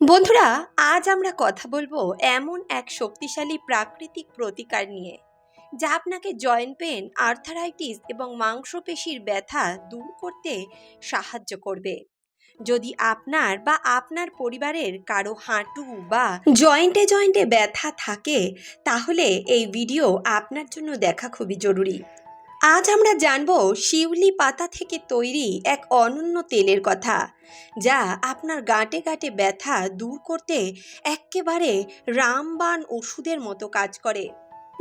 বন্ধুরা, আজ আমরা কথা বলব এমন এক শক্তিশালী প্রাকৃতিক প্রতিকার নিয়ে, যা আপনাকে জয়েন্ট পেন, আর্থারাইটিস এবং মাংসপেশির ব্যথা দূর করতে সাহায্য করবে। যদি আপনার বা আপনার পরিবারের কারও হাঁটু বা জয়েন্টে জয়েন্টে ব্যথা থাকে, তাহলে এই ভিডিও আপনার জন্য দেখা খুবই জরুরি। আজ আমরা জানব শিউলি পাতা থেকে তৈরি এক অনন্য তেলের কথা, যা আপনার গাঁটে গাঁটে ব্যথা দূর করতে এক্কেবারে রামবাণ ওষুধের মতো কাজ করে।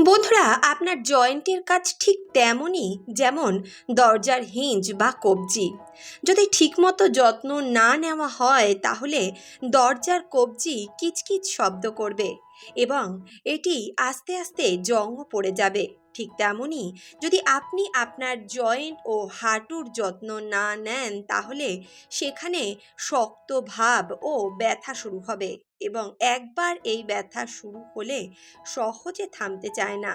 বন্ধুরা, আপনার জয়েন্টের কাজ ঠিক তেমনই যেমন দরজার হিঞ্জ বা কবজি। যদি ঠিকমতো যত্ন না নেওয়া হয়, তাহলে দরজার কবজি কিচকিচ শব্দ করবে এবং এটি আস্তে আস্তে জংও পড়ে যাবে। ঠিক তেমনই। যদি আপনি আপনার জয়েন্ট ও হাঁটুর যত্ন না নেন, তাহলে সেখানে শক্ত ভাব ও ব্যথা শুরু হবে এবং একবার এই ব্যথা শুরু হলে সহজে থামতে চায় না।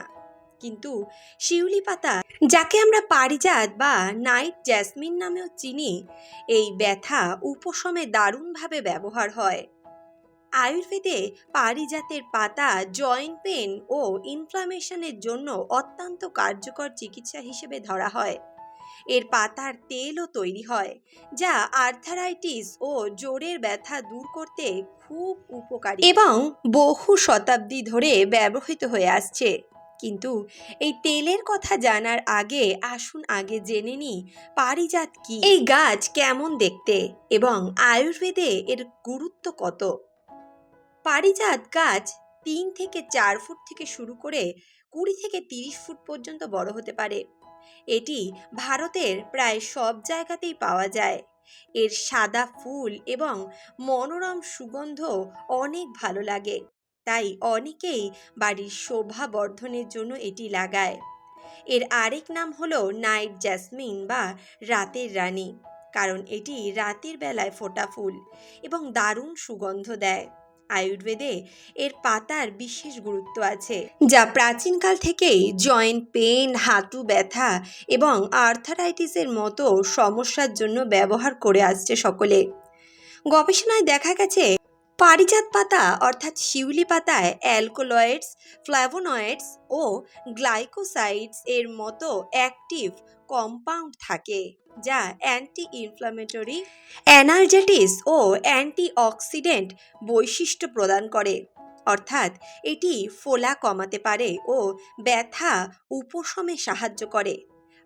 কিন্তু শিউলি পাতা, যাকে আমরা পারিজাত বা নাইট জ্যাসমিন নামেও চিনি, এই ব্যথা উপশমে দারুণভাবে ব্যবহার হয়। আয়ুর্বেদে পারিজাতের পাতা, জয়েন্ট পেন ও ইনফ্লামেশনের জন্য অত্যন্ত কার্যকর চিকিৎসা হিসেবে ধরা হয়। এর পাতার তেলও তৈরি হয়, যা আর্থারাইটিস ও জোরের ব্যথা দূর করতে খুব উপকারী এবং বহু শতাব্দী ধরে ব্যবহৃত হয়ে আসছে। কিন্তু এই তেলের কথা জানার আগে আসুন আগে জেনে নিই পারিজাত কি। এই গাছ কেমন দেখতে এবং আয়ুর্বেদে এর গুরুত্ব কত? পারিজাত গাছ তিন থেকে চার ফুট থেকে শুরু করে কুড়ি থেকে তিরিশ ফুট পর্যন্ত বড় হতে পারে। এটি ভারতের প্রায় সব জায়গাতেই পাওয়া যায়। এর সাদা ফুল এবং মনোরম সুগন্ধ অনেক ভালো লাগে, তাই অনেকেই বাড়ির শোভা বর্ধনের জন্য এটি লাগায়। এর আরেক নাম হলো নাইট জ্যাসমিন বা রাতের রানী, কারণ এটি রাতের বেলায় ফোটা ফুল এবং দারুণ সুগন্ধ দেয়। আয়ুর্বেদে এর পাতার বিশেষ গুরুত্ব আছে, যা প্রাচীনকাল থেকেই জয়েন্ট পেন হাঁটু ব্যথা এবং আর্থারাইটিসের মতো সমস্যার জন্য ব্যবহার করে আসছে সকলে। গবেষণায় দেখা গেছে পারিজাত পাতা, অর্থাৎ শিউলি পাতায় অ্যালকোলয়েডস ফ্ল্যাভোনয়েডস ও গ্লাইকোসাইডস এর মতো অ্যাক্টিভ কম্পাউন্ড থাকে, যা অ্যান্টি ইনফ্লামেটরি অ্যানালজেটিস ও অ্যান্টিঅক্সিডেন্ট বৈশিষ্ট্য প্রদান করে। অর্থাৎ এটি ফোলা কমাতে পারে ও ব্যথা উপশমে সাহায্য করে।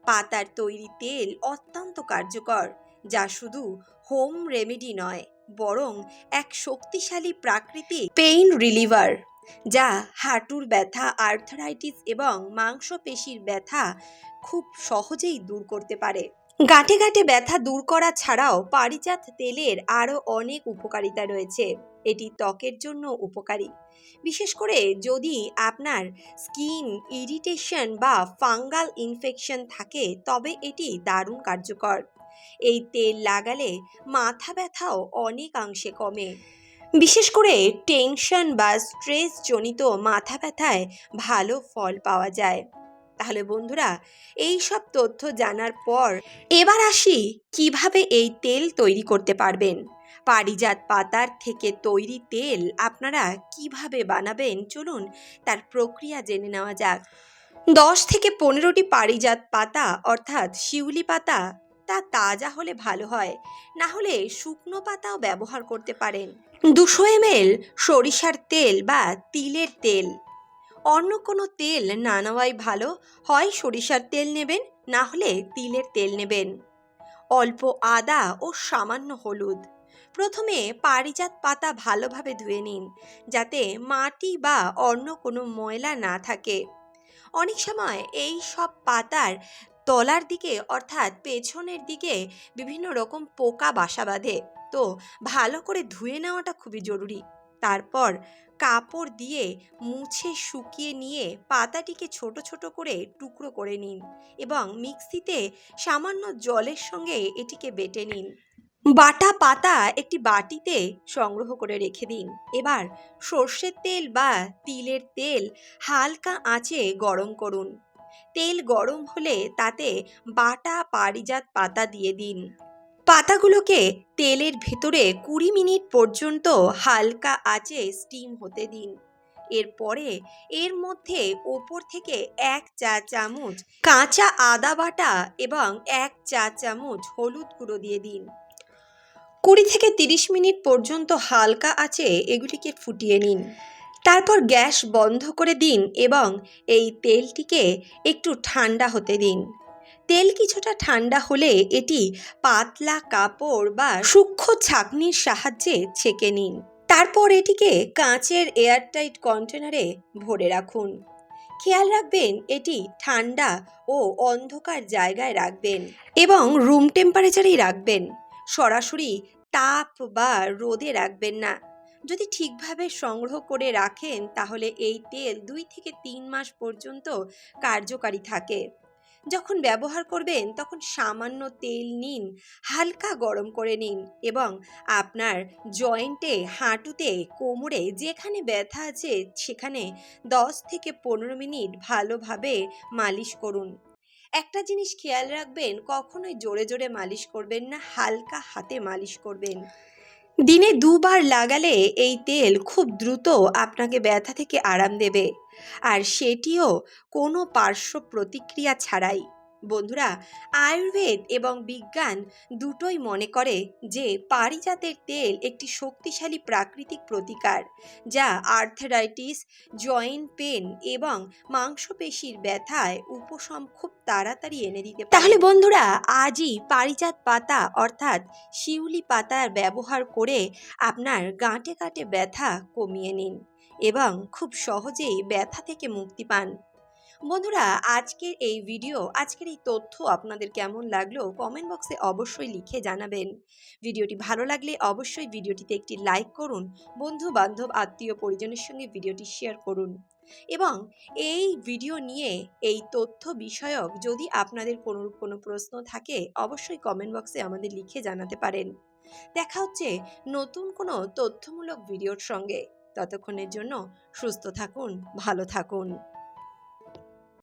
পাতার তৈরি তেল অত্যন্ত কার্যকর, যা শুধু হোম রেমেডি নয়। বরং এক শক্তিশালী প্রাকৃতিক পেইন রিলিভার যা হাঁটুর ব্যথা আর্থারাইটিস এবং মাংসপেশির ব্যথা খুব সহজেই দূর করতে পারে। গাঁটে গাঁটে ব্যথা দূর করা ছাড়াও পারিজাত তেলের আরও অনেক উপকারিতা রয়েছে। এটি ত্বকের জন্য উপকারী। বিশেষ করে যদি আপনার স্কিন ইরিটেশন বা ফাঙ্গাল ইনফেকশন থাকে তবে এটি দারুণ কার্যকর। এই তেল লাগালে মাথা ব্যথাও অনেকাংশে কমে। বিশেষ করে টেনশন বা স্ট্রেস জনিত মাথা ব্যথায় ভালো ফল পাওয়া যায়। তাহলে বন্ধুরা, এই সব তথ্য জানার পর এবার আসি কীভাবে এই তেল তৈরি করতে পারবেন। পারিজাত পাতার থেকে তৈরি তেল আপনারা কীভাবে বানাবেন চলুন তার প্রক্রিয়া জেনে নেওয়া যাক। দশ থেকে পনেরোটি পারিজাত পাতা অর্থাৎ শিউলি পাতা তা তাজা হলে ভালো হয়। না হলে শুকনো পাতাও ব্যবহার করতে পারেন। দুশো এমএল সরিষার তেল বা তিলের তেল। অন্য কোনো তেল না নেওয়াই ভালো। হয় সরিষার তেল নেবেন, না হলে তিলের তেল নেবেন। অল্প আদা ও সামান্য হলুদ। প্রথমে পারিজাত পাতা ভালোভাবে ধুয়ে নিন, যাতে মাটি বা অন্য কোনো ময়লা না থাকে। অনেক সময় এই সব পাতার তলার দিকে অর্থাৎ পেছনের দিকে বিভিন্ন রকম পোকা বাসা বাঁধে। তো ভালো করে ধুয়ে নেওয়াটা খুবই জরুরি। তারপর কাপড় দিয়ে মুছে শুকিয়ে নিয়ে পাতাটিকে ছোট ছোট করে টুকরো করে নিন এবং মিক্সিতে সামান্য জলের সঙ্গে এটিকে বেটে নিন। বাটা পাতা একটি বাটিতে সংগ্রহ করে রেখে দিন। এবার সর্ষের তেল বা তিলের তেল হালকা আঁচে গরম করুন। তেল গরম হলে তাতে বাটা পারিজাত পাতা দিয়ে দিন। পাতাগুলোকে তেলের ভেতরে কুড়ি মিনিট পর্যন্ত হালকা আঁচে স্টিম হতে দিন। এরপরে এর মধ্যে ওপর থেকে এক চা চামচ কাঁচা আদা বাটা এবং এক চা চামচ হলুদ গুঁড়ো দিয়ে দিন। কুড়ি থেকে তিরিশ মিনিট পর্যন্ত হালকা আঁচে এগুলিকে ফুটিয়ে নিন। তারপর গ্যাস বন্ধ করে দিন এবং এই তেলটিকে একটু ঠান্ডা হতে দিন। তেল কিছুটা ঠান্ডা হলে এটি পাতলা কাপড় বা সূক্ষ্ম ছাঁকনির সাহায্যে ছেঁকে নিন। তারপর এটিকে কাঁচের এয়ারটাইট কন্টেনারে ভরে রাখুন। খেয়াল রাখবেন এটি ঠান্ডা ও অন্ধকার জায়গায় রাখবেন এবং রুম টেম্পারেচারেই রাখবেন। সরাসরি তাপ বা রোদে রাখবেন না। যদি ঠিকভাবে সংগ্রহ করে রাখেন, তাহলে এই তেল দুই থেকে তিন মাস পর্যন্ত কার্যকারী থাকে। যখন ব্যবহার করবেন, তখন সামান্য তেল নিন, হালকা গরম করে নিন এবং আপনার জয়েন্টে, হাঁটুতে, কোমরে যেখানে ব্যথা আছে, সেখানে দশ থেকে পনেরো মিনিট ভালোভাবে মালিশ করুন। একটা জিনিস খেয়াল রাখবেন, কখনোই জোরে জোরে মালিশ করবেন না, হালকা হাতে মালিশ করবেন। দিনে দুবার লাগালে এই তেল খুব দ্রুত আপনাকে ব্যথা থেকে আরাম দেবে। আর সেটিও কোনো পার্শ্ব প্রতিক্রিয়া ছাড়াই। বন্ধুরা, আয়ুর্বেদ এবং বিজ্ঞান দুটোই মনে করে যে পারিজাতের তেল একটি শক্তিশালী প্রাকৃতিক প্রতিকার, যা আর্থারাইটিস জয়েন্ট পেন এবং মাংসপেশির ব্যথায় উপশম খুব তাড়াতাড়ি এনে দিতে তাহলে বন্ধুরা, আজই পারিজাত পাতা অর্থাৎ শিউলি পাতার ব্যবহার করে আপনার গাঁটে গাঁটে ব্যথা কমিয়ে নিন এবং খুব সহজেই ব্যথা থেকে মুক্তি পান। বন্ধুরা, আজকের এই ভিডিও আজকের এই তথ্য আপনাদের কেমন লাগল কমেন্ট বক্সে অবশ্যই লিখে জানাবেন। ভিডিওটি ভালো লাগলে অবশ্যই ভিডিওটিতে একটি লাইক করুন বন্ধু বান্ধব আত্মীয় পরিজনের সঙ্গে ভিডিওটি শেয়ার করুন। এবং এই ভিডিও নিয়ে এই তথ্য বিষয়ক যদি আপনাদের কোনো কোনো প্রশ্ন থাকে, অবশ্যই কমেন্ট বক্সে আমাদের লিখে জানাতে পারেন। দেখা হচ্ছে নতুন কোনো তথ্যমূলক ভিডিওর সঙ্গে। ততক্ষণের জন্য সুস্থ থাকুন, ভালো থাকুন।